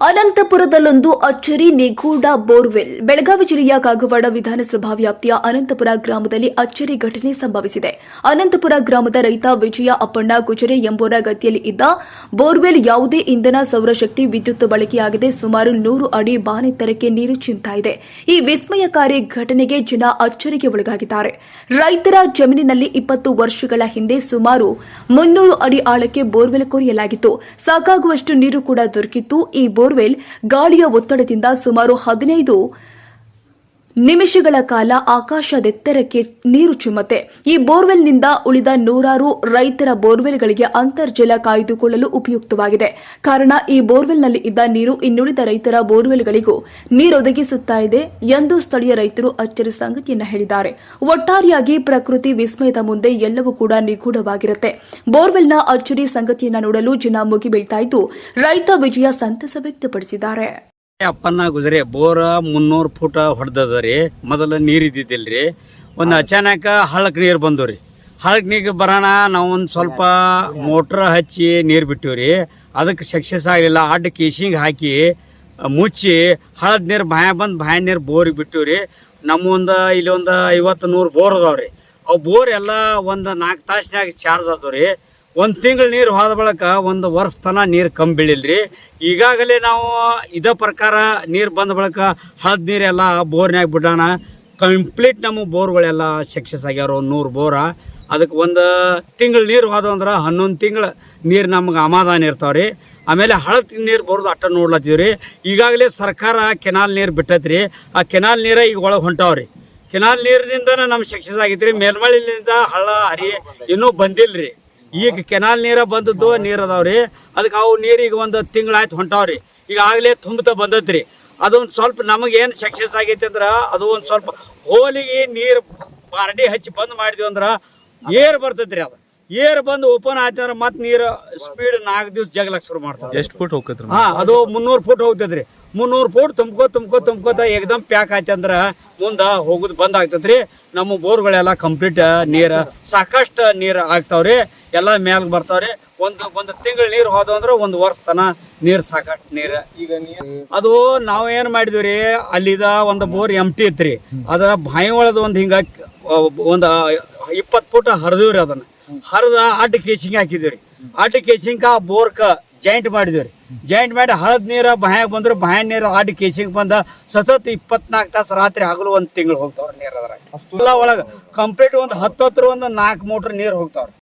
ಅನಂತಪುರದಲ್ಲೊಂದು ಅಚ್ಚರಿ ನಿಗೂಢ ಬೋರ್ವೆಲ್, ಬೆಳಗಾವಿ ಜಿಲ್ಲೆಯ ಕಾಗವಾಡ ವಿಧಾನಸಭಾ ವ್ಯಾಪ್ತಿಯ ಅನಂತಪುರ ಗ್ರಾಮದಲ್ಲಿ ಅಚ್ಚರಿ ಘಟನೆ ಸಂಭವಿಸಿದೆ. ಅನಂತಪುರ ಗ್ರಾಮದ ರೈತ ವಿಜಯ ಅಪ್ಪಣ್ಣ ಗುಜರೆ ಎಂಬುವರ ಗತಿಯಲ್ಲಿ ಇದ್ದ ಬೋರ್ವೆಲ್ ಯಾವುದೇ ಇಂಧನ ಸೌರಶಕ್ತಿ ವಿದ್ಯುತ್ ಬಳಕೆಯಾಗದೆ ಸುಮಾರು ನೂರು ಅಡಿ ಬಾನೆತ್ತರಕ್ಕೆ ನೀರು ಚಿಂತಾ ಇದೆ. ಈ ವಿಸ್ಮಯಕಾರಿ ಘಟನೆಗೆ ಜನ ಅಚ್ಚರಿಗೆ ಒಳಗಾಗಿದ್ದಾರೆ. ರೈತರ ಜಮೀನಿನಲ್ಲಿ ಇಪ್ಪತ್ತು ವರ್ಷಗಳ ಹಿಂದೆ ಸುಮಾರು ಮುನ್ನೂರು ಅಡಿ ಆಳಕ್ಕೆ ಬೋರ್ವೆಲ್ ಕೊರೆಯಲಾಗಿತ್ತು. ಸಾಕಾಗುವಷ್ಟು ನೀರು ಕೂಡ ದೊರಕಿತ್ತು. ಈ ಬೋರ್ವೆಲ್ ಗಾಳಿಯ ಒತ್ತಡದಿಂದ ಸುಮಾರು ಹದಿನೈದು ನಿಮಿಷಗಳ ಕಾಲ ಆಕಾಶದೆತ್ತರಕ್ಕೆ ನೀರು ಚಿಮ್ಮತ್ತೆ. ಈ ಬೋರ್ವೆಲ್ನಿಂದ ಉಳಿದ ನೂರಾರು ರೈತರ ಬೋರ್ವೆಲ್ಗಳಿಗೆ ಅಂತರ್ಜಲ ಕಾಯ್ದುಕೊಳ್ಳಲು ಉಪಯುಕ್ತವಾಗಿದೆ. ಕಾರಣ, ಈ ಬೋರ್ವೆಲ್ನಲ್ಲಿ ಇದ್ದ ನೀರು ಇನ್ನುಳಿದ ರೈತರ ಬೋರ್ವೆಲ್ಗಳಿಗೂ ನೀರೊದಗಿಸುತ್ತಾ ಇದೆ ಎಂದು ಸ್ಥಳೀಯ ರೈತರು ಅಚ್ಚರಿ ಸಂಗತಿಯನ್ನು ಹೇಳಿದ್ದಾರೆ. ಒಟ್ಟಾರೆಯಾಗಿ ಪ್ರಕೃತಿ ವಿಸ್ಮಯದ ಮುಂದೆ ಎಲ್ಲವೂ ಕೂಡ ನಿಗೂಢವಾಗಿರುತ್ತೆ. ಬೋರ್ವೆಲ್ನ ಅಚ್ಚರಿ ಸಂಗತಿಯನ್ನ ನೋಡಲು ಜನ ಮುಗಿಬೀಳ್ತಾ ಇದ್ದು, ರೈತ ವಿಜಯ ಸಂತಸ ವ್ಯಕ್ತಪಡಿಸಿದ್ದಾರೆ. ಅಪ್ಪನ ಗುಜರಿ ಬೋರ ಮುನ್ನೂರು ಫೂಟ ಹೊಡೆದದ ರೀ. ಮೊದಲ ನೀರು ಇದ್ದಿದ್ದಿಲ್ರಿ ಒಂದು ಅಚಾನಕ ಹಳ್ಳಕ್ಕೆ ನೀರು ಬಂದವು ರೀ. ಹಳ್ಳಕ್ಕೆ ನೀರು ಬರೋಣ ನಾವು ಒಂದು ಸ್ವಲ್ಪ ಮೋಟ್ರ್ ಹಚ್ಚಿ ನೀರು ಬಿಟ್ಟಿವ್ರಿ ಅದಕ್ಕೆ ಸಕ್ಸಸ್ ಆಗಲಿಲ್ಲ ಅಡ್ಡ ಕೇಶಿಂಗ್ ಹಾಕಿ ಮುಚ್ಚಿ ಹಳದ ನೀರು ಬಾಯ ಬಂದು ಬಾಯ ನೀರು ಬೋರಿಗೆ ಬಿಟ್ಟಿವ್ರಿ ನಮ್ಮ ಒಂದು ಇಲ್ಲಿ ಒಂದು ಐವತ್ತು ನೂರು ಬೋರ್ ಅದಾವ್ರಿ ಅವು ಬೋರ್ ಎಲ್ಲ ಒಂದು ನಾಲ್ಕು ತಾಸಿನಾಗ ಚಾರ್ಜ್ ಆದವು ರೀ. ಒಂದು ತಿಂಗಳ ನೀರು ಹೋದ ಬಳಿಕ ಒಂದು ವರ್ಷ ತನ ನೀರು ಕಮ್ಮಿ ಬೀಳಿಲ್ರಿ. ಈಗಾಗಲೇ ನಾವು ಇದೇ ಪ್ರಕಾರ ನೀರು ಬಂದ ಬಳಿಕ ಹಳದ ನೀರೆಲ್ಲ ಬೋರ್ನ್ಯಾಗ ಬಿಡೋಣ ಕಂಪ್ಲೀಟ್ ನಮ್ಮ ಬೋರ್ಗಳೆಲ್ಲ ಸಕ್ಸಸ್ ಆಗ್ಯಾರ ಒಂದು ನೂರು ಬೋರ. ಅದಕ್ಕೆ ಒಂದು ತಿಂಗಳು ನೀರು ಹೋದ ಅಂದ್ರೆ ಹನ್ನೊಂದು ತಿಂಗಳು ನೀರು ನಮ್ಗೆ ಅಮಾದಾನ ಇರ್ತಾವ್ರಿ. ಆಮೇಲೆ ಹಳದ ನೀರು ಬರೋದು ಅಟ್ಟ ನೋಡ್ಲತ್ತೀವಿ ರೀ ಈಗಾಗಲೇ ಸರ್ಕಾರ ಕೆನಾಲ್ ನೀರು ಬಿಟ್ಟೈತ್ರಿ. ಆ ಕೆನಾಲ್ ನೀರ ಈಗ ಒಳಗೆ ಹೊಂಟಾವ್ರಿ. ಕೆನಾಲ್ ನೀರಿನಿಂದ ನಮ್ಮ ಸಕ್ಸಸ್ ಆಗೈತ್ರಿ. ಮೇಲ್ಮಳಿಲಿಂದ ಹಳ್ಳ, ಹರಿ ಇನ್ನೂ ಬಂದಿಲ್ರಿ. ಈಗ ಕೆನಾಲ್ ನೀರ ಬಂದದ್ದು ನೀರು ಅದಾವ್ರಿ. ಅದಕ್ಕೆ ಅವು ನೀರಿಗೆ ಈಗ ಒಂದು ತಿಂಗಳಾಯ್ತು ಹೊಂಟಾವ್ರಿ. ಈಗ ಆಗಲೇ ತುಂಬತಾ ಬಂದತ್ರಿ ಅದೊಂದು ಸ್ವಲ್ಪ ನಮಗೇನು ಸಕ್ಸಸ್ ಆಗೈತಿ ಅಂದ್ರೆ ಅದು ಒಂದು ಸ್ವಲ್ಪ ಹೋಲಿಗೆ ನೀರು ಬಾರಡಿ ಹಚ್ಚಿ ಬಂದ್ ಮಾಡಿದ್ವಿ ಅಂದ್ರೆ ಏರ್ ಬರ್ತೈತ್ರಿ ಅದು. ಏರ್ ಬಂದು ಓಪನ್ ಆಯ್ತು ಅಂದ್ರೆ ಮತ್ತೆ ನೀರು ಸ್ಪೀಡ್ ನಾಲ್ಕು ದಿವಸ ಜಗಲಕ್ಕೆ ಶುರು ಮಾಡ್ತದೆ ಎಷ್ಟು ಫುಟ್ ಹೋಗ್ತೈತ್ರಿ ಹಾ ಅದು ಮುನ್ನೂರು ಫುಟ್ ಹೋಗ್ತದ್ರಿ. ಮುನ್ನೂರು ಫುಟ್ ತುಂಬ್ಕೋ ತುಂಬ್ಕೋ ತುಂಬ್ಕೋತ ಏಕದಮ್ ಪ್ಯಾಕ್ ಆಯ್ತು ಮುಂದೆ ಮುಂದ ಹೋಗುದು ಬಂದ್ ಆಗ್ತದ್ರಿ. ನಮ್ಮ ಬೋರ್ಗಳೆಲ್ಲ ಕಂಪ್ಲೀಟ್ ನೀರು ಸಾಕಷ್ಟು ನೀರ್ ಆಗ್ತಾವ್ರಿ. ಎಲ್ಲಾ ಮ್ಯಾಲ್ ಬರ್ತಾವ್ರಿ. ಒಂದು ಒಂದು ತಿಂಗಳು ನೀರು ಹೋದ ಅಂದ್ರೆ ಒಂದು ವರ್ಷ ತನ ನೀರ್ ಸಾಕಷ್ಟು ಈಗ ಅದು ನಾವು ಏನ್ ಮಾಡಿದ್ವಿ ಅಲ್ಲಿದ ಒಂದು ಬೋರ್ ಎಂಟಿ ಇತ್ರಿ. ಅದರ ಬಾಯಿ ಒಳದ ಒಂದ್ ಹಿಂಗ ಒಂದ್ ಇಪ್ಪತ್ ಫೂಟ್ ಹರಿದಿವ್ರಿ ಅದನ್ನ. ಹರಿದ ಅಡ್ಡ ಕೇಸಿಂಗ್ ಹಾಕಿದ್ವಿ ಅಡ್ಡ ಕೇಸಿಂಗ್ ಆ ಬೋರ್ಕ ಜಾಯಿಂಟ್ ಮಾಡಿದ್ವಿ ಜಾಯಿಂಟ್ ಮಾಡಿ ಹಳದ್ ನೀರ ಬಾಯಾಗ ಬಂದ್ರೆ ಬಾಯ ನೀರು ಅಡ್ಡ ಕೇಸಿಂಗ್ ಬಂದ ಸತತ್ ಇಪ್ಪತ್ನಾಲ್ಕು ತಾಸು ರಾತ್ರಿ ಹಗಲು ಒಂದ್ ತಿಂಗಳು ಹೋಗ್ತಾವ್ರಿ ನೀರ್ ಅದ್ರಾಗ. ಎಲ್ಲ ಒಳಗ ಕಂಪ್ಲೀಟ್ ಒಂದು ಹತ್ತತ್ರ ಒಂದು ನಾಲ್ಕು ಮೋಟ್ರ್ ನೀರ್ ಹೋಗ್ತಾವ್ರಿ.